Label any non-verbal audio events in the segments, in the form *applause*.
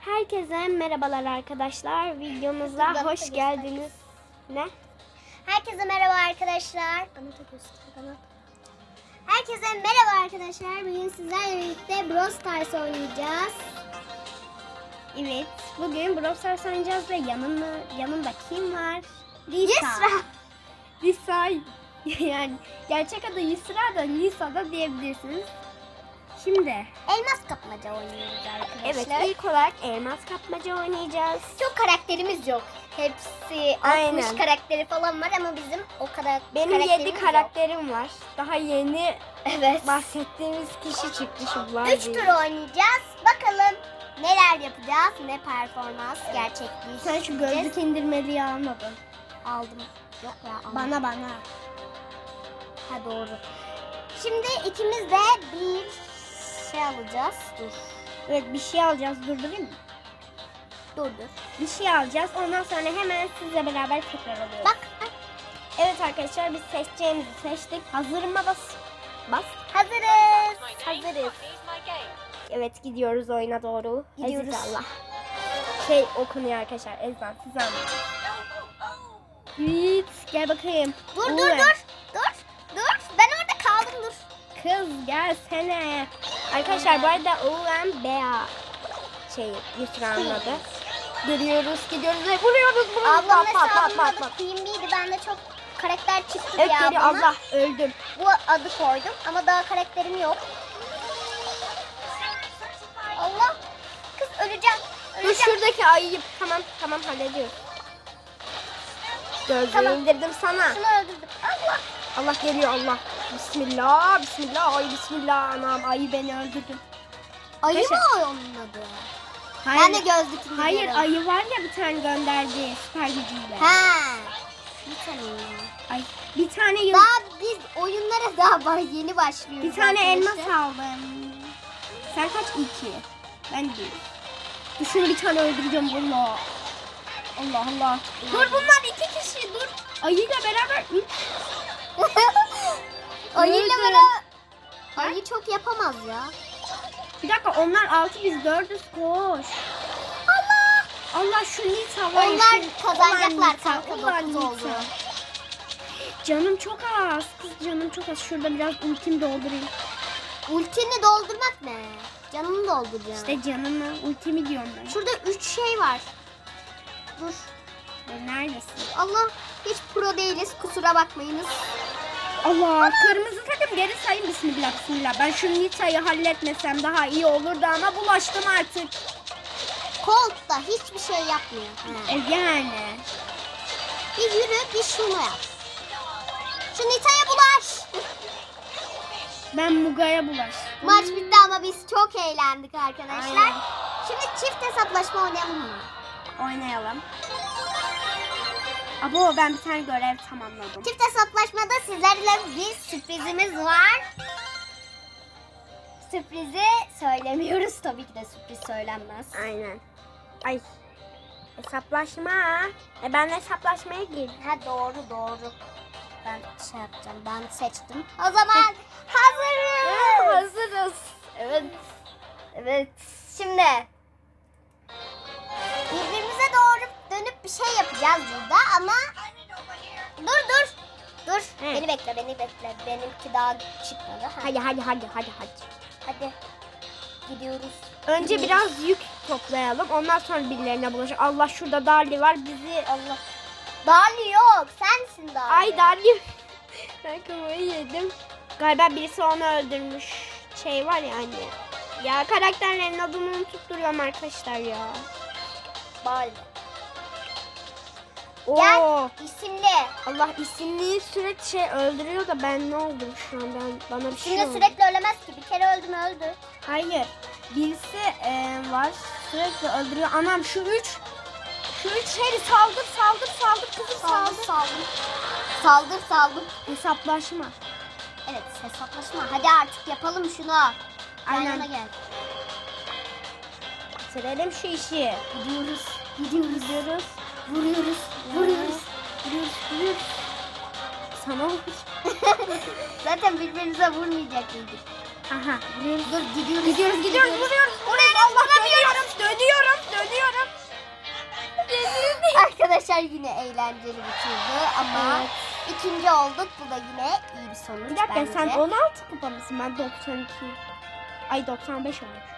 Herkese merhabalar arkadaşlar. Videomuza hoş geldiniz. Ne? Herkese merhaba arkadaşlar. Bana da göster bana. Herkese merhaba arkadaşlar. Bugün sizlerle birlikte Brawl Stars oynayacağız. Evet. Bugün Brawl Stars oynayacağız ve yanımda, yanımda kim var? Yusra. Lisa. *laughs* yani gerçek adı Yusra da Lisa da diyebilirsiniz. Şimdi Elmas kapmaca oynuyoruz arkadaşlar. evet ilk olarak elmas kapmaca oynayacağız. Çok karakterimiz yok. Hepsi 60 Aynen. karakteri falan var ama bizim o kadar Benim karakterimiz 7 yok. karakterim var. Daha yeni Evet. bahsettiğimiz kişi çıktı şu var 3 diye. tur oynayacağız. Bakalım neler yapacağız, ne performans gerçekleştireceğiz. Sen şu gözlük indirmeliği almadın. aldım. Yok ya almadım. Bana bana. Ha doğru. Şimdi ikimiz de bir şey alacağız. Dur. Evet bir şey alacağız. Durdurayım mı? Dur dur. Bir şey alacağız. Ondan sonra hemen sizle beraber tekrar alıyoruz. Bak. Evet arkadaşlar biz seçeceğimizi seçtik. Hazır mı bas? Bas. Hazırız. Hazırız. Evet gidiyoruz oyuna doğru. Gidiyoruz. Aziz Allah. Şey okunuyor arkadaşlar. Ezan siz anlayın. Yiğit gel bakayım. Dur Uğur. dur dur. Dur. Dur. Ben orada kaldım dur. Kız gelsene. Arkadaşlar bu arada UMBA şey Yusra'nın adı. Gidiyoruz gidiyoruz ve vuruyoruz vuruyoruz. Ablamın Pat, pat, pat, pat, pat. Queen'liydi. Ben de çok karakter çıktı Evet diye geliyor Allah öldüm. bu adı koydum. Ama daha karakterim yok. Allah. Kız öleceğim. Dur Öleceğim. şuradaki ayıyı tamam tamam hallediyoruz. Gözlüğü Tamam. indirdim sana. Şunu öldürdüm. Allah. Allah geliyor Allah. Bismillah bismillah ay bismillah anam ayı beni öldürdü. Ayı Neyse. mı onun adı? Hayır, Ben de gözlük hayır indiriyorum. ayı var ya bir tane gönderdi süper gücüyle. Ha. Bir tane. Ay bir tane yıl, Daha biz oyunlara daha ba- yeni başlıyoruz. bir tane elmas arkadaşlar. aldım. Sen kaç? İki. Ben bir. Dur şunu bir tane öldüreceğim valla. Allah Allah. Dur bunlar iki kişi dur. Ayıyla beraber üç. Ayıyla Öldü. beraber. Ayı çok yapamaz ya. Bir dakika onlar altı biz dördüz koş. Allah. Allah şu Nita var ya, Onlar şu- kazanacaklar Nita, kanka, ulan dokuz Nita. oldu. Canım çok az. Kız canım çok az. Şurada biraz ultim doldurayım. Ultini doldurmak ne? Canını dolduracaksın. İşte canımı ultimi diyorum ben. Şurada üç şey var. Dur. Dur, Neredesin? Allah. Hiç pro değiliz. Kusura bakmayınız. Allah kırmızı takım geri sayın bismillah bismillah. Ben şu Nita'yı halletmesem daha iyi olurdu ama bulaştım artık. Colt da hiçbir şey yapmıyor. E yani. Bir yürü bir şunu yap. Şu Nita'ya bulaş. Ben Muga'ya bulaştım. Maç bitti ama biz çok eğlendik arkadaşlar. Aynen. Şimdi çift hesaplaşma oynayalım mı? Oynayalım. Abo ben bir tane görev tamamladım. Çift hesaplaşmada sizlerle bir sürprizimiz var. Sürprizi söylemiyoruz. *laughs* Tabii ki de sürpriz söylenmez. Aynen. Ay. Hesaplaşma. E ben hesaplaşmaya girdim. Ha doğru doğru. Ben şey yapacağım. Ben seçtim. O zaman *laughs* hazırız. Hazırız. Evet. Evet. Şimdi bir şey yapacağız burada ama dur dur. Dur. He. Beni bekle, beni bekle. Benimki daha çıkmadı. Ha. Hadi hadi hadi hadi hadi. Hadi. Gidiyoruz. Önce biraz yük toplayalım. Ondan sonra birilerine bulaşır. Allah şurada Darli var. Bizi Allah. Dali yok. Sensin Dali. Ay Darli. *laughs* ben kafayı yedim. Galiba birisi onu öldürmüş. Şey var ya anne. Ya karakterlerin adını unutup duruyorum arkadaşlar ya. Bali. Oo. Gel. İsimli. Allah isimliyi sürekli şey öldürüyor da ben ne oldum şu an ben bana bir şey Şimdi oldu. sürekli ölemez ki. Bir kere öldü mü öldü. Hayır. Birisi e, var sürekli öldürüyor. Anam şu üç şu üç şeyi saldır saldır saldır kızım Saldır saldır. saldır. Saldır saldır. Hesaplaşma. Evet hesaplaşma. Hadi artık yapalım şunu. Aynen. Gel. Bitirelim şu işi. Gidiyoruz. Gidiyoruz. Gidiyoruz. Vuruyoruz. Vuruyoruz. Vuruyoruz. Vuruyoruz. Sana vur. *laughs* Zaten birbirimize vurmayacak dedik. Aha. Vuruyoruz. Dur gidiyoruz. Gidiyoruz gidiyoruz vuruyoruz. Vuruyoruz. Allah dönüyorum. Dönüyorum. Dönüyorum. Arkadaşlar yine eğlenceli bitirdi ama evet. ikinci olduk. Bu da yine iyi bir sonuç. Bir dakika bence. sen 16 kupa mısın? Ben 92. Ay 95 olmuş.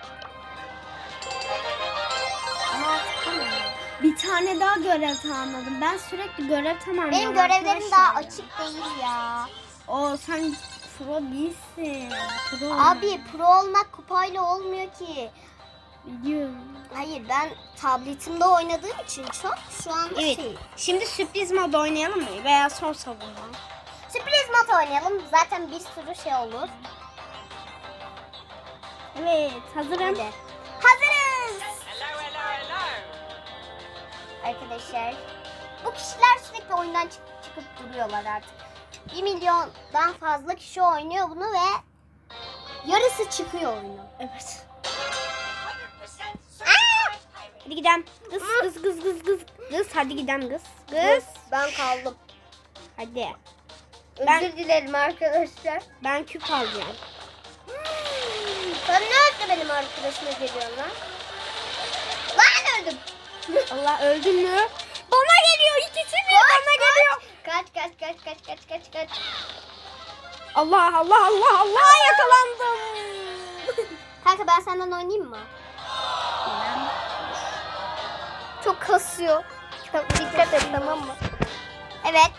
Bir tane daha görev tamamladım. Ben sürekli görev tamamlıyorum. Benim görevlerim daha açık değil ya. Oo sen pro değilsin. Pro. Abi pro olmak kupayla olmuyor ki. Biliyorum. Hayır ben tabletimde oynadığım için çok şu anda Evet. şey. Şimdi sürpriz mod oynayalım mı? Veya son savunma. Sürpriz mat oynayalım. Zaten bir sürü şey olur. Evet hazırım. Hadi. Hazırız. Arkadaşlar bu kişiler sürekli oyundan çık- çıkıp duruyorlar artık. 1 milyondan fazla kişi oynuyor bunu ve yarısı çıkıyor oyunu. Evet. Hadi gidelim. Kız kız kız kız kız. Kız hadi gidelim kız. Kız. Ben kaldım. Hadi. Özür Ben- dilerim arkadaşlar. Ben küp alacağım. Sen nerede benim arkadaşıma geliyorsun lan? Allah öldün mü? Bana geliyor ikisi mi? Bana geliyor. Kaç kaç kaç kaç kaç kaç kaç. Allah Allah Allah Allah yakalandım. Kanka ben senden oynayayım mı? Çok kasıyor. Çok dikkat et tamam mı? Evet.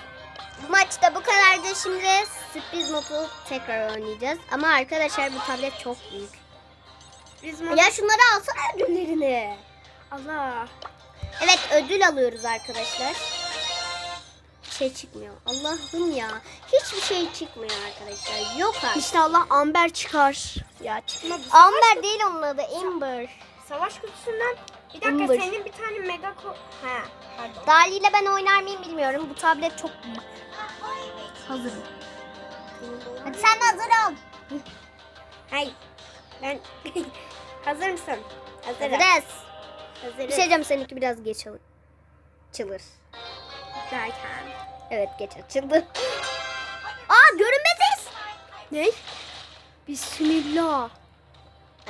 Bu maçta bu kadardı. Şimdi sürpriz modu tekrar oynayacağız. Ama arkadaşlar bu tablet çok büyük. Ya şunları alsana ödüllerini. Allah. Evet ödül alıyoruz arkadaşlar. Bir şey çıkmıyor. Allah'ım ya. Hiçbir şey çıkmıyor arkadaşlar. Yok artık. İnşallah Amber çıkar. Ya çıkmadı. Amber değil onun adı. Amber. Savaş kutusundan. Bir dakika Amber. senin bir tane mega ko... Ha pardon. Dali ile ben oynar mıyım bilmiyorum. Bu tablet çok büyük. Hazırım. Hadi sen de hazır ol. Hayır. Ben... *laughs* Hazır mısın? Hazırım. Hazırız. Hazırım. Bir şey diyeceğim seninki biraz geç açılır. Derken. Evet geç açıldı. *gasps* Aa görünmeziz. Ne? Bismillah.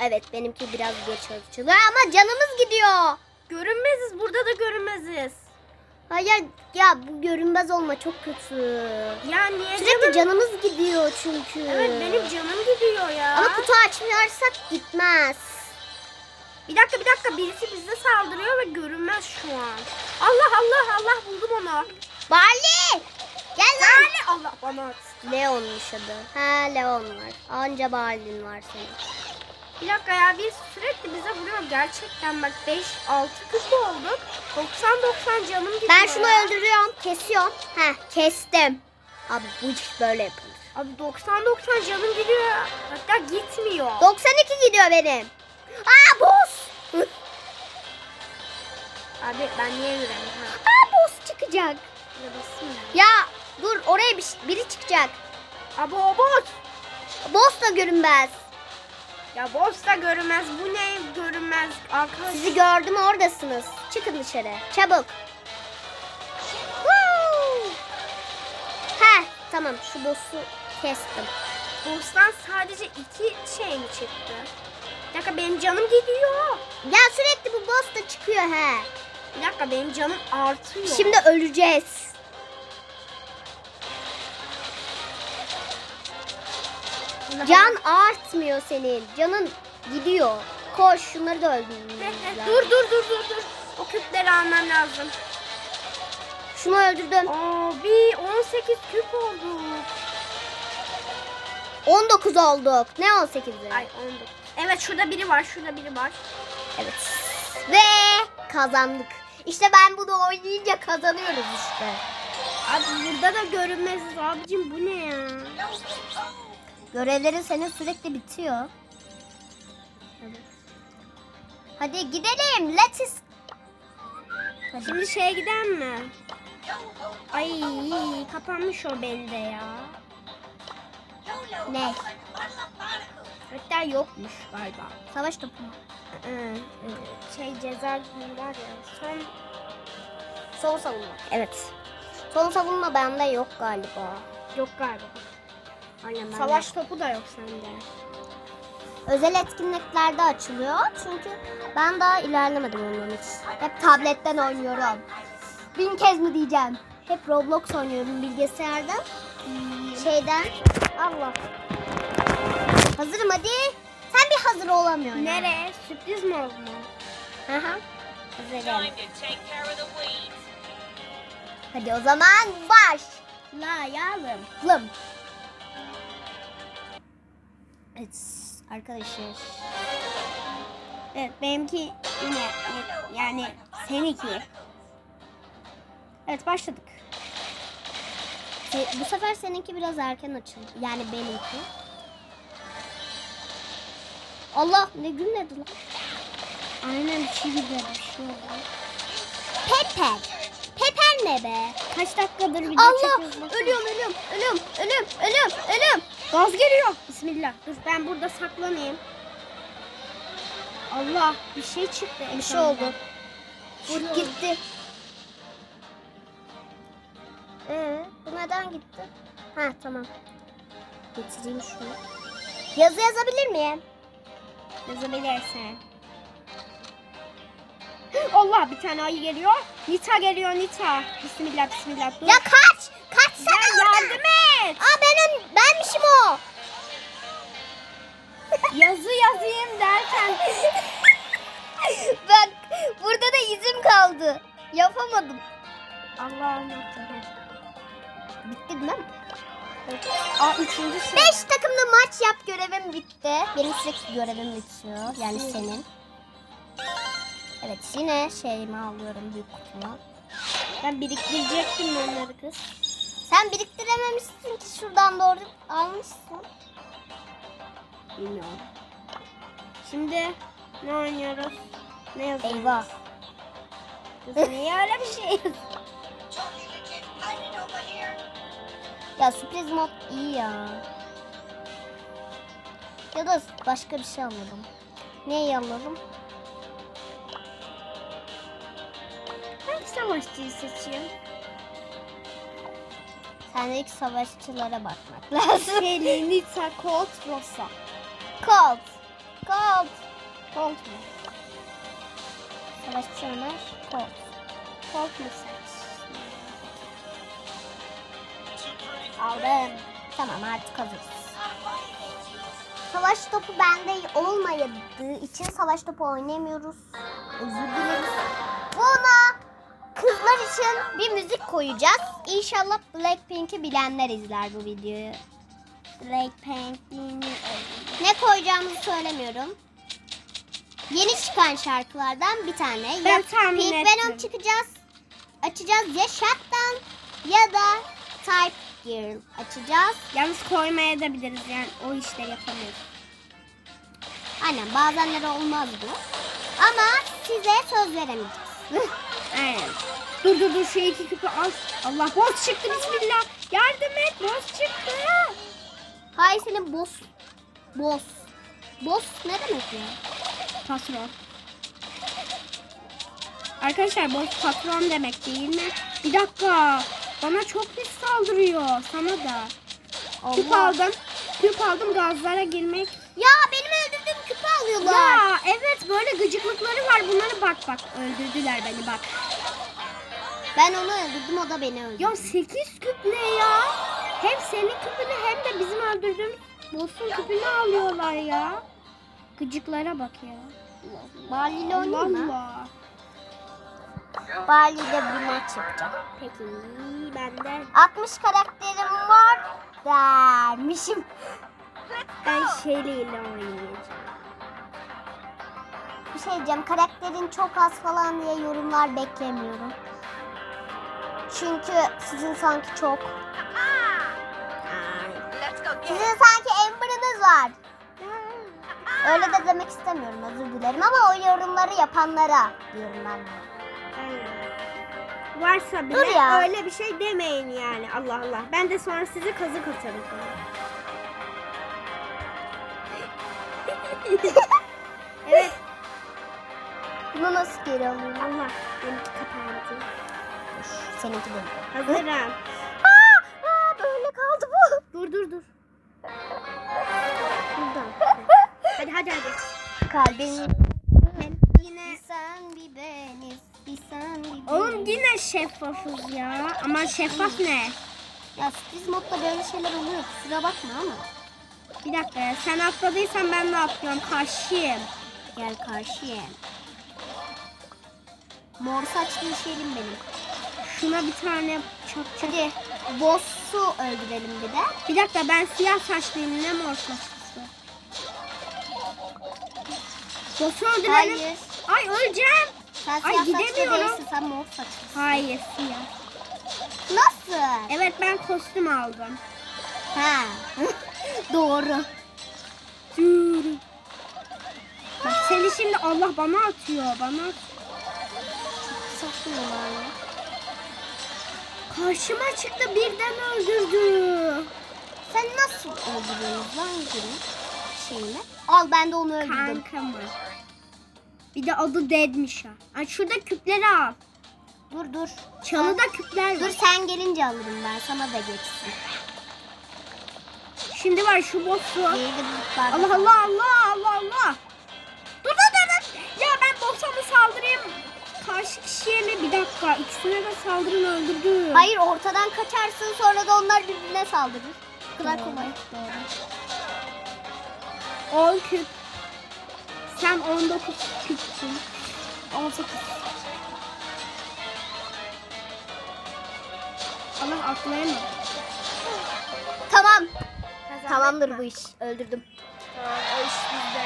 Evet benimki biraz geç açılıyor ama canımız gidiyor. Görünmeziz. Burada da görünmeziz. Hayır ya bu görünmez olma çok kötü. Ya niye Sürekli canım? canımız gidiyor çünkü. Evet benim canım gidiyor ya. Ama kutu açmıyorsak gitmez. Bir dakika bir dakika birisi bize saldırıyor ve görünmez şu an. Allah Allah Allah buldum onu. Barley! Gel lan. Yani Allah bana at. Leon'muş adı. Ha Leon var. Anca Barley'in var senin. Bir dakika ya biz sürekli bize vuruyor gerçekten bak 5 6 küp olduk. 90 90 canım gidiyor. Ben şunu ya. öldürüyorum. Kesiyorum. Heh kestim. Abi bu iş böyle yapılır. Abi 90 90 canım gidiyor. Hatta gitmiyor. 92 gidiyor benim. Aa boss. Abi ben niye ha? Aa boss çıkacak. Ya basayım Ya dur oraya bir, biri çıkacak. Abi o bot. Boss da görünmez. Ya boss da görünmez. Bu ne görünmez arkadaş. Sizi gördüm oradasınız. Çıkın dışarı. Çabuk. Heh tamam şu boss'u kestim. Boss'tan sadece iki şey mi çıktı? Bir dakika benim canım gidiyor. Ya sürekli bu boss da çıkıyor he. Bir dakika benim canım artıyor. Şimdi öleceğiz. Can artmıyor senin. Canın gidiyor. Koş şunları da öldürmemiz dur dur dur dur dur. O küpleri almam lazım. Şunu öldürdüm. Abi 18 küp oldu. 19 olduk. Ne 18'i? Ay 19. Evet şurada biri var şurada biri var. Evet. Ve kazandık. İşte ben bunu oynayınca kazanıyoruz işte. Abi burada da görünmeziz abicim bu ne ya? Görevlerin senin sürekli bitiyor. Hadi gidelim. Let's. Hadi. Şimdi şeye giden mi? Ay kapanmış o bende ya. Ne? Hatta yokmuş galiba. Savaş topu mu? Ee, şey ceza günü var ya. Son Son savunma. evet. Son savunma bende yok galiba. Yok galiba. Aynen bende. Savaş topu da yok sende. Özel etkinliklerde açılıyor. Çünkü ben daha ilerlemedim onun hiç. Hep tabletten oynuyorum. bin kez mi diyeceğim? Hep Roblox oynuyorum bilgisayardan. Şeyden. Allah. Hazırım hadi. Sen bir hazır olamıyorsun. Nereye? Sürpriz mi oldu? Hı hı. Hazırım. Hadi o zaman baş. La yavrum. Lım. Evet arkadaşlar. Evet benimki yine yani seninki. Evet başladık. Bu sefer seninki biraz erken açıldı. Yani benimki. Allah ne gülmedi lan. Aynen bir şey güzel bir şey oldu. Pepper. Pepper ne be? Kaç dakikadır video Allah çekiyoruz? ölüyorum ölüyorum ölüyorum ölüyorum ölüyorum ölüyorum. Gaz geliyor. Bismillah. Dur ben burada saklanayım. Allah bir şey çıktı. Bir şey oldu. Oldu. Gitti. Ee, bu neden gitti? Ha tamam. Getireyim şunu. Yazı yazabilir miyim? Yazabilirsin. *gasps* Allah bir tane ayı geliyor. Nita geliyor Nita. Bismillah bismillah. Dur. Ya kaç! Kaç Gel sana yardım et. Aa benim, benmişim o. *laughs* Yazı yazayım derken. *laughs* Bak burada da izim kaldı. Yapamadım. Allah'ım. Bitti değil mi? Aa üçüncü sıra. Beş takımlı maç yap görevim bitti. Benim sürekli görevim bitiyor. Yani senin. Evet yine şeyimi alıyorum büyük kutuma. Ben biriktirecektim onları kız. Sen biriktirememişsin ki şuradan doğru almışsın. Bilmiyorum. Şimdi ne oynuyoruz? Ne yazıyoruz? Eyvah. Kız niye öyle bir şey yazıyorsun? *laughs* Ya sürpriz mod iyi ya. Ya da başka bir şey alalım. Neyi alalım? Hangi savaşçıyı seçeyim? Sen de ilk savaşçılara bakmak *laughs* lazım. Shelly, Nita, Colt, Rosa. Colt. Colt. Colt mu? Savaşçı Ömer. Colt. Colt mu Aldım. Tamam artık hazırız. Savaş topu bende olmadığı için savaş topu oynayamıyoruz. Özür dileriz. Buna kızlar için bir müzik koyacağız. İnşallah Blackpink'i bilenler izler bu videoyu. Blackpink, Ne koyacağımızı söylemiyorum. Yeni çıkan şarkılardan bir tane. Ben ya Pink ettim. Venom çıkacağız. Açacağız ya Shutdown ya da Type Girl açacağız. Yalnız koymaya da biliriz yani o işleri yapamıyoruz. Aynen bazenleri olmaz bu. Ama size söz veremeyeceğiz. *laughs* Aynen. Dur dur dur şu iki küpü al. Allah boz çıktı bismillah. Yardım et boz çıktı. Hay senin boss. Boss. Boss ne demek ya? Patron. Arkadaşlar boz patron demek değil mi? Bir dakika. Bana çok pis saldırıyor. Sana da. Küp Allah. aldım. Küp aldım gazlara girmek. Ya benim öldürdüğüm küpü alıyorlar. Ya evet böyle gıcıklıkları var. Bunları bak bak. Öldürdüler beni bak. Ben onu öldürdüm o da beni öldürdü. Ya 8 küp ne ya? Hem senin küpünü hem de bizim öldürdüğümüz boss'un küpünü alıyorlar ya. Gıcıklara bak ya. Bali ile Allah? Allah. Bali ile bir maç yapacağım. Peki ben de 60 karakterim var dermişim. ben Shelly oynayacağım. Bir şey diyeceğim karakterin çok az falan diye yorumlar beklemiyorum. Çünkü sizin sanki çok. Sizin sanki Amber'ınız var. Öyle de demek istemiyorum özür dilerim ama o yorumları yapanlara diyorum ben. Varsa bile Dur ya. öyle bir şey demeyin yani. Allah Allah. Ben de sonra size kazık atarım. *laughs* evet. Bunu nasıl geri alıyorum? Allah. Benimki kapandı. Seninki de. Hazırım. Aa, aa, böyle kaldı bu. dur dur dur. Buradan. *laughs* Hadi hadi hadi. Kalbin Oğlum yine şeffafız ya. Ama şeffaf ne? Ya sürpriz modda böyle şeyler oluyor. Kusura bakma ama. Bir dakika ya. Sen atladıysan ben de atlıyorum. Karşıyım. Gel karşıya. Mor saçlı şeyim benim. Şuna bir tane çakacak. Hadi boss'u öldürelim bir de. Bir dakika ben siyah saçlıyım. Ne mor saçlısı? Boss'u öldürelim. Hayır. Ay öleceğim. Sen Ay, siyah saçlı gidemiyorum. değilsin. Sen mor saçlısın. Hayır siyah. Nasıl? Evet ben kostüm aldım. Ha. *laughs* Doğru. Dur. Bak seni şimdi Allah bana atıyor. Bana at- Saklıyorlar ya. Karşıma çıktı birden öldürdü. Sen nasıl öldürüyorsun lan şeyini? Al ben de onu öldürdüm. Kanka mı? Bir de adı Deadmiş ha. Ay şurada küpleri al. Dur dur. Çalıda küpler Dur var. sen gelince alırım ben. Sana da geçsin. Şimdi var şu boss'u. Allah Allah Allah Allah Allah. Dur dur dur. dur. Ya ben boss'a mı saldırayım? Karşı kişiye mi? Bir dakika. İkisine de saldırın öldürdü. Hayır ortadan kaçarsın sonra da onlar birbirine saldırır. Bu kadar kolay. doğru. 10 küp. Sen 19 küpsün. 18. Allah atlayamadı. Tamam. Tamamdır bu iş. Öldürdüm. Tamam o iş bizde.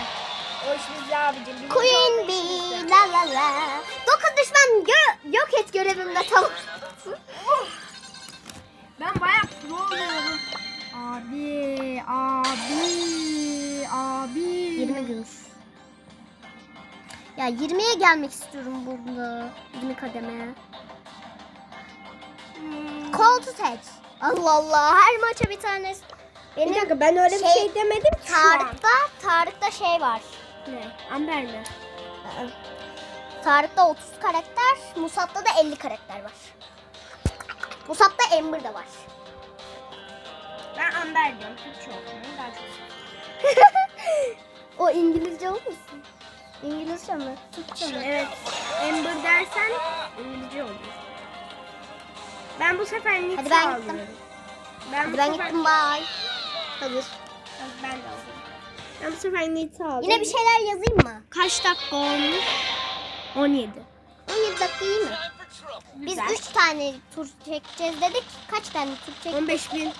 O iş bizde abicim. Queen bee la la la. Dokuz düşman gö- yok et görevimde tamam. Ben bayağı pro oluyorum. Abi, abi, abi. 20 gümüş. Ya 20'ye gelmek istiyorum burada. 20 kademe. Hmm. Koltu seç. Allah Allah her maça bir tane. Benim Bir dakika ben öyle bir Şey, şey demedim ki. Tarık'ta, Tarık'ta şey var. Ne? Amber mi? Tarık'ta 30 karakter, Musab'da da 50 karakter var. Musab'da Ember de var. Ben Amber diyorum. Türkçe okuyorum. Daha çok *laughs* o İngilizce olmasın? İngilizce mi? Türkçe mi? Evet. Amber dersen İngilizce olur. Ben bu sefer Nita Hadi ben alıyorum. gittim. Ben Hadi bu ben sefer... gittim bye. Hadi Ben de alıyorum. Ben bu sefer Nita alıyorum. Yine bir şeyler yazayım mı? Kaç dakika olmuş? 17. 17 dakika iyi mi? Biz Güzel. 3 tane tur çekeceğiz dedik. Kaç tane tur çektik? 15 bin.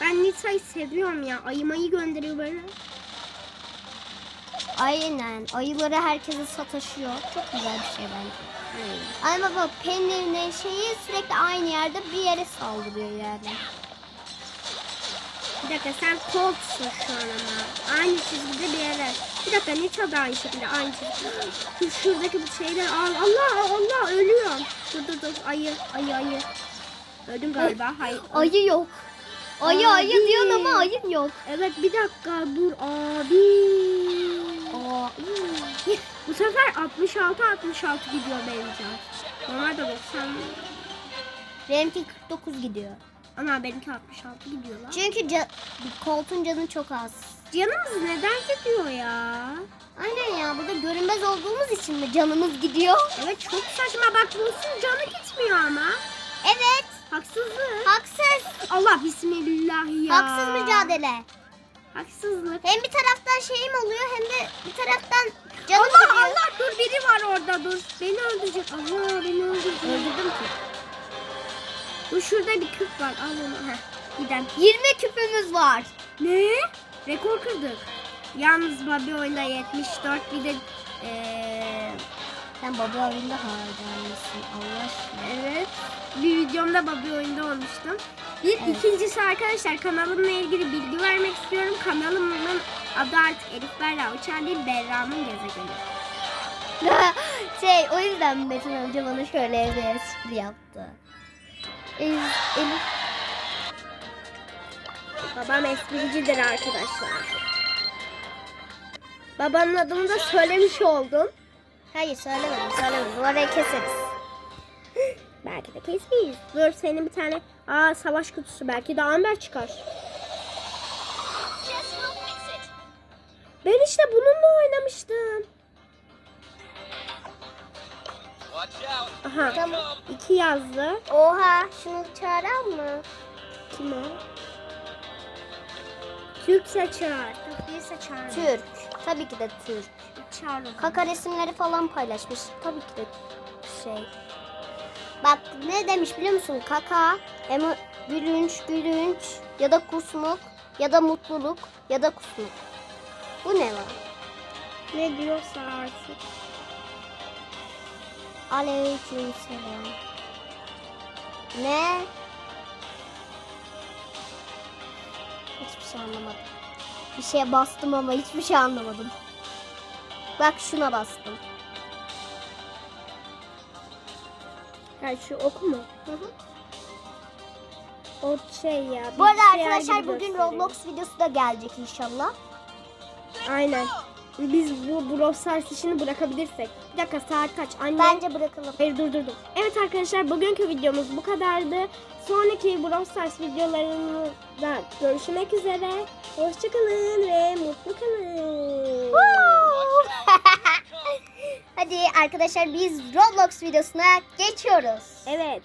Ben Nita'yı seviyorum ya. Ayı mayı gönderiyor böyle. Aynen. Ayıları herkese sataşıyor. Çok güzel bir şey bence. Ay baba Penny'nin şeyi sürekli aynı yerde bir yere saldırıyor yani. Bir dakika sen Colt'sun şu an ama. Aynı çizgide bir yere. Bir dakika Nita da aynı şekilde aynı çizgide. Dur şuradaki bu şeyden al. Allah Allah ölüyorum. Dur dur dur ayı ayı ayı. Öldüm galiba. Hayır. Ayı yok. Ayı ayı diyorsun ama ayı yok. Evet bir dakika dur abi. Bu sefer 66 66 gidiyor bence. Normalde 90 benimki 49 gidiyor. ama benimki 66 gidiyor lan. Çünkü ca- koltuğun canı çok az. Canımız neden gidiyor ya? Aynen ya burada görünmez olduğumuz için mi canımız gidiyor? Evet çok saçma bak Bulsun canı gitmiyor ama. Evet. Haksızlık. Haksız. Allah bismillah ya. Haksız mücadele. Haksızlık. Hem bir taraftan şeyim oluyor hem de bir taraftan canım Allah gidiyor. Allah dur biri var orada dur. Beni öldürecek. Allah beni öldürecek. Öldürdüm ki. Dur şurada bir küp var. Al onu. Heh. Giden. 20 küpümüz var. Ne? Rekor kırdık. Yalnız Bobby oyunda 74 bir de eee Sen baba oyunda harcamışsın Allah aşkına. evet bir videomda Bobby oyunda olmuştum. Bir Evet. ikincisi arkadaşlar kanalımla ilgili bilgi vermek istiyorum. Kanalımın adı artık Elif Berra Uçar değil Berra'nın gezegeni. *laughs* şey o yüzden Metin amca bana şöyle evde espri yaptı. Elif, Elif Babam espricidir arkadaşlar. Babanın adını da söylemiş oldum. Hayır söylemedim söylemedim orayı keseriz. *gasps* Belki de kesmeyiz. Dur senin bir tane aa savaş kutusu belki de Amber çıkar. Ben işte bununla oynamıştım. Aha. Tamam. İki yazdı. Oha şunu çağıran mı? Kim o? Türkçe çağır. Değilse çağır. Türk. Tabii ki de Türk. Çağır. Kaka resimleri falan paylaşmış. Tabii ki de şey. Bak ne demiş biliyor musun? Kaka, emo, gülünç, gülünç ya da kusmuk ya da mutluluk ya da kusmuk. Bu ne var? Ne diyorsa artık. Aleyküm selam. Ne? Hiçbir şey anlamadım. Bir şeye bastım ama hiçbir şey anlamadım. Bak şuna bastım. Ha şu oku mu? Hı hı. O şey ya. Bu arada arkadaşlar bugün. Roblox videosu da gelecek inşallah. Aynen. Biz bu Brawl Stars işini bırakabilirsek. Bir dakika saat kaç? Anne. Bence bırakalım. Hayır dur dur dur. Evet arkadaşlar bugünkü videomuz bu kadardı. Sonraki Brawl Stars videolarında görüşmek üzere. Hoşçakalın ve mutlu kalın. Hadi arkadaşlar biz Roblox videosuna geçiyoruz. Evet.